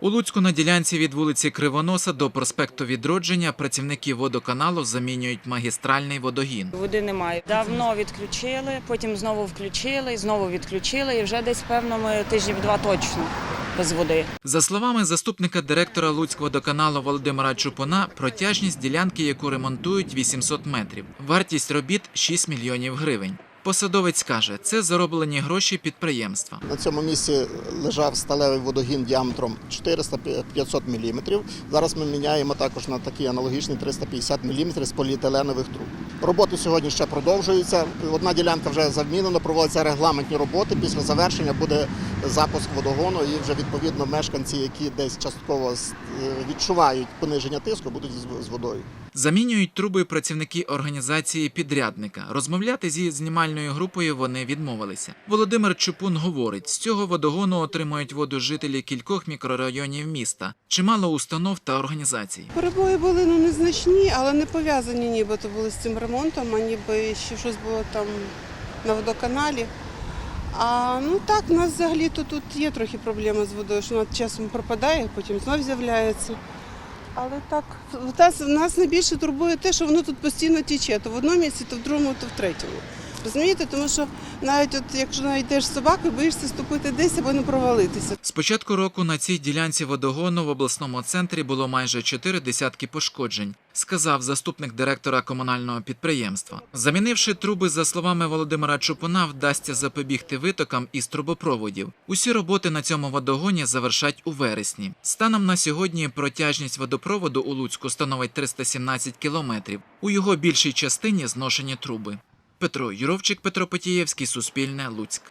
У Луцьку на ділянці від вулиці Кривоноса до проспекту Відродження працівники водоканалу замінюють магістральний водогін. Води немає. Давно відключили, потім знову включили, знову відключили, і вже десь певно ми тижнів два точно без води. За словами заступника директора Луцькводоканалу Володимира Чупуна, протяжність ділянки, яку ремонтують, 800 метрів. Вартість робіт 6 мільйонів гривень. Посадовець каже, це зароблені гроші підприємства. На цьому місці лежав сталевий водогін діаметром 400-500 мм. Зараз ми міняємо також на такий аналогічний 350 мм з поліетиленових труб. Роботи сьогодні ще продовжуються. Одна ділянка вже замінена, проводяться регламентні роботи. Після завершення буде запуск водогону, і вже відповідно мешканці, які десь частково е, відчувають пониження тиску, будуть з водою. Замінюють труби працівники організації підрядника. Розмовляти зі знімальною групою вони відмовилися. Володимир Чупун говорить, з цього водогону отримують воду жителі кількох мікрорайонів міста, чимало установ та організацій. Перебої були ну незначні, але не пов'язані нібито були з цим ремонтом, а ніби ще щось було там на водоканалі. А ну так, у нас взагалі то тут є трохи проблеми з водою, що вона часом пропадає, потім знов з'являється. Але так, в нас, найбільше турбує те, що воно тут постійно тіче, то в одному місці, то в другому, то в третьому. Розумієте, тому що навіть от якщо навіть йдеш з собакою, боїшся ступити десь або не провалитися. З початку року на цій ділянці водогону в обласному центрі було майже чотири десятки пошкоджень, сказав заступник директора комунального підприємства. Замінивши труби, за словами Володимира Чупуна, вдасться запобігти витокам із трубопроводів. Усі роботи на цьому водогоні завершать у вересні. Станом на сьогодні протяжність водопроводу у Луцьку становить 317 кілометрів. У його більшій частині зношені труби. Петро Юровчик, Петро Потієвський, Суспільне, Луцьк.